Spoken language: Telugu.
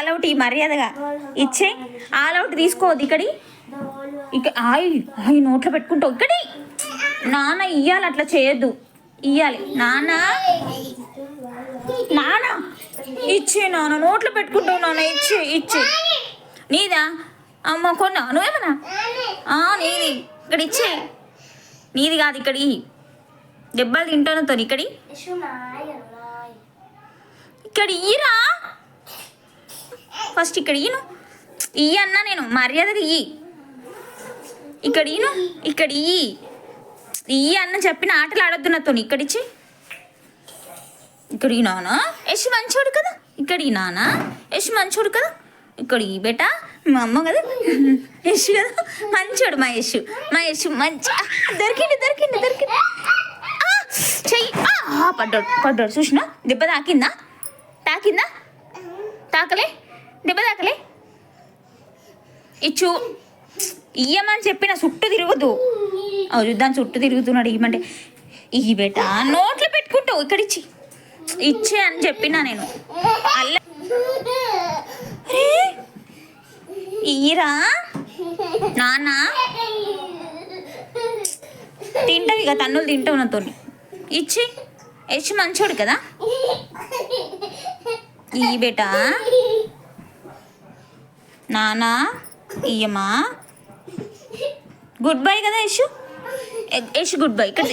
ఆల్అవుట్ ఈ మర్యాదగా. ఇచ్చే ఆల్అవుట్ తీసుకోవద్దు ఇక్కడి. ఇక ఆయి ఆయి నోట్లో పెట్టుకుంటావు. ఇక్కడి. నాన్న ఇయ్యాలి అట్లా చేయొద్దు. ఇయ్యాలి. నాన్న. నాన్న. ఇచ్చే నాన్న నోట్లో పెట్టుకుంటావు నాన్న. ఇచ్చే ఇచ్చే. నీదా? అమ్మ కొన్నా. నువ్వేమన్నా? ఆ, నీది. ఇక్కడ ఇచ్చే. నీది కాదు ఇక్కడి. దెబ్బలు తింటాను తోని ఇక్కడి. ఇక్కడ ఇయ్యరా ఫస్ట్ ఇక్కడ ఈయను ఇయ్యి అన్నా నేను మర్యాదగా ఇయ్యి ఇక్కడ ఈయను ఇక్కడ ఇయ్యి ఇయ్యి అన్న చెప్పిన ఆటలు ఆడొద్దు నాతో ఇక్కడ ఇచ్చి ఇక్కడ ఈ నానా? యశ్ మంచోడు కదా? ఇక్కడ ఈ నానా? యశ్ మంచోడు కదా? ఇక్కడ ఈ బేట? మా అమ్మ కదా? యశ్ కదా? మంచోడు మా యశ్. మా యశ్ మంచి దొరికింది దొరికింది దొరికింది చెయ్యి. పడ్డాడు పడ్డాడు. చూసినా? దెబ్బ తాకిందా? తాకిందా? తాకలే? దెబ్బ తాకలే. ఇచ్చు. ఇయ్యమని చెప్పిన చుట్టూ తిరగదు. అవును దాని చుట్టూ తిరుగుతున్నాడు ఇవ్వమంటే ఈ బేట నోట్లో పెట్టుకుంటావు ఇక్కడ ఇచ్చి. ఇచ్చే అని చెప్పినా నేను. అల్ల. ఇయ్యరా. నాన్న. తింటది ఇక తన్నులు తింటావు నాతో ఇచ్చి. ఇచ్చి మంచోడు కదా. ఈ బేటా. నానా ఇయ్యమా గుడ్ బై కదా యశు యశు గుడ్ బై ఇక్కడ.